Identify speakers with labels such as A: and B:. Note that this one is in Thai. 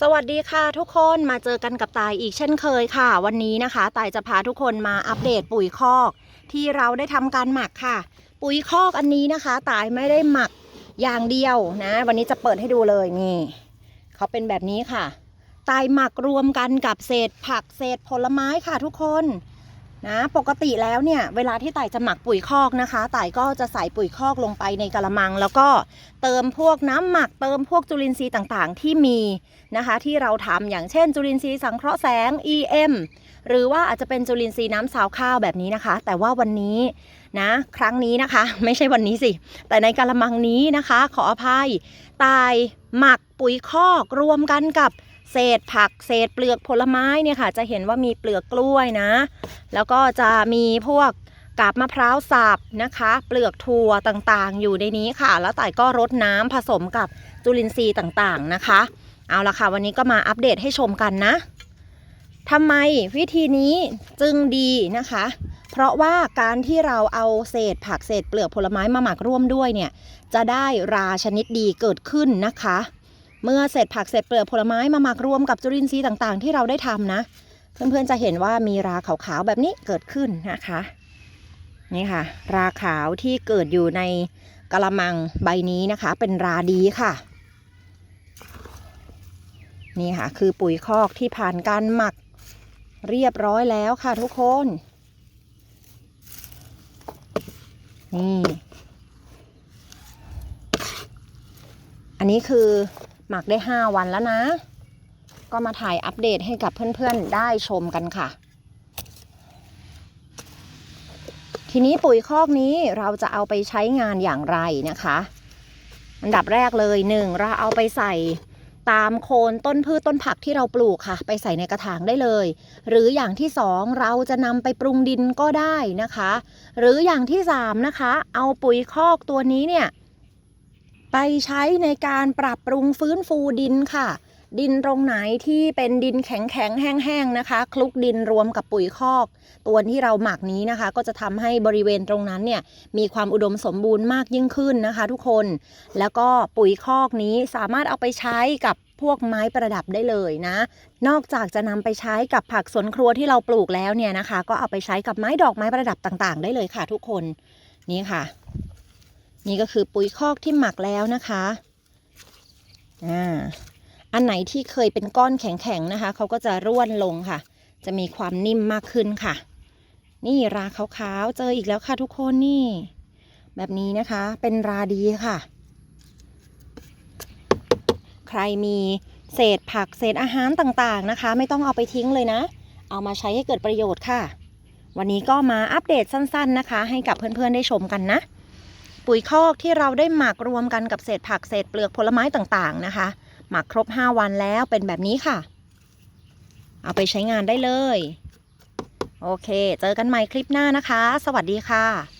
A: สวัสดีค่ะทุกคนมาเจอกันกับตายอีกเช่นเคยค่ะ วันนี้นะคะตายจะพาทุกคนมาอัปเดตปุ๋ยคอก ที่เราได้ทำการหมักค่ะ ปุ๋ยคอกอันนี้นะคะตายไม่ได้หมักอย่างเดียวนะ วันนี้จะเปิดให้ดูเลยนี่เขาเป็นแบบนี้ค่ะตายหมักรวมกันกับเศษผักเศษผลไม้ค่ะทุกคน นะปกติแล้วเนี่ยเวลาที่ไต่จะหมักปุ๋ยคอกนะคะไต่ก็จะใส่ปุ๋ยคอกลงไปในกระมัง แล้วก็เติมพวกน้ำหมักเติมพวกจุลินทรีย์ต่างๆ ที่มีนะคะ ที่เราทำอย่างเช่น จุลินทรีย์สังเคราะห์แสง EM หรือว่าอาจจะเป็นจุลินทรีย์น้ำสาวข้าวแบบนี้นะคะ แต่ว่าวันนี้นะครั้งนี้นะคะ ไม่ใช่วันนี้สิ แต่ในกระมังนี้นะคะ ขออภัยตายหมักปุ๋ยคอกรวมกันกับ เศษผักเศษเปลือกผลไม้เนี่ยค่ะ จะเห็นว่ามีเปลือกกล้วยนะ แล้วก็จะมีพวกกาบมะพร้าวสับนะคะ เปลือกถั่วต่างๆ อยู่ในนี้ค่ะ แล้วต่ก็รดน้ำผสมกับจุลินทรีย์ต่างๆนะคะ เอาละค่ะ วันนี้ก็มาอัปเดตให้ชมกันนะทำไมวิธีนี้จึงดีนะคะ เพราะว่าการที่เราเอาเศษผักเศษเปลือกผลไม้มาหมักร่วมด้วยเนี่ย จะได้ราชนิดดีเกิดขึ้นนะคะ เมื่อเศษผักเศษเปลือกผลไม้มาหมักรวมกับจุลินทรีย์ต่างๆ ที่เราได้ทำนะ เพื่อนๆจะเห็นว่ามีราขาวๆแบบนี้เกิดขึ้นนะคะนี่ค่ะ ราขาวที่เกิดอยู่ในกระมังใบนี้นะคะ เป็นราดีค่ะ นี่ค่ะ คือปุ๋ยคอกที่ผ่านการหมักเรียบร้อยแล้วค่ะทุกคน นี่ อันนี้คือ หมักได้ 5 วันแล้วนะ ก็มาถ่ายอัปเดตให้กับเพื่อนๆได้ชมกันค่ะ ทีนี้ปุ๋ยคอกนี้เราจะเอาไปใช้งานอย่างไรนะคะ อันดับแรกเลยหนึ่งเราเอาไปใส่ตามโคนต้นพืชต้นผักที่เราปลูกค่ะ ไปใส่ในกระถางได้เลย หรืออย่างที่สองเราจะนำไปปรุงดินก็ได้นะคะ หรืออย่างที่สามนะคะ เอาปุ๋ยคอกตัวนี้เนี่ย ไปใช้ในการปรับปรุงฟื้นฟูดินค่ะ ดินตรงไหนที่เป็นดินแข็งแข็งแห้งๆนะคะ คลุกดินรวมกับปุ๋ยคอก ตัวที่เราหมักนี้นะคะ ก็จะทำให้บริเวณตรงนั้นเนี่ยมีความอุดมสมบูรณ์มากยิ่งขึ้นนะคะ ทุกคน แล้วก็ปุ๋ยคอกนี้สามารถเอาไปใช้กับพวกไม้ประดับได้เลยนะ นอกจากจะนำไปใช้กับผักสวนครัวที่เราปลูกแล้วเนี่ยนะคะ ก็เอาไปใช้กับไม้ดอกไม้ประดับต่างๆ ได้เลยค่ะ ทุกคนนี่ค่ะ นี่ก็คือปุ๋ยคอกที่หมักแล้วนะคะอ่าอันไหนที่เคยเป็นก้อนแข็งๆนะคะเขาก็จะร่วนลงค่ะ จะมีความนิ่มมากขึ้นค่ะ นี่ราขาวๆเจออีกแล้วค่ะทุกคนนี่ แบบนี้นะคะเป็นราดีค่ะ ใครมีเศษผักเศษอาหารต่างๆนะคะ ไม่ต้องเอาไปทิ้งเลยนะ เอามาใช้ให้เกิดประโยชน์ค่ะ วันนี้ก็มาอัปเดตสั้นๆนะคะ ให้กับเพื่อนๆได้ชมกันนะ ปุ๋ยคอกที่เราได้หมักรวมกันกับเศษผักเศษเปลือกผลไม้ต่างๆนะคะ หมักครบ 5 วันแล้วเป็นแบบนี้ค่ะ เอาไปใช้งานได้เลย โอเค เจอกันใหม่คลิปหน้านะคะ สวัสดีค่ะ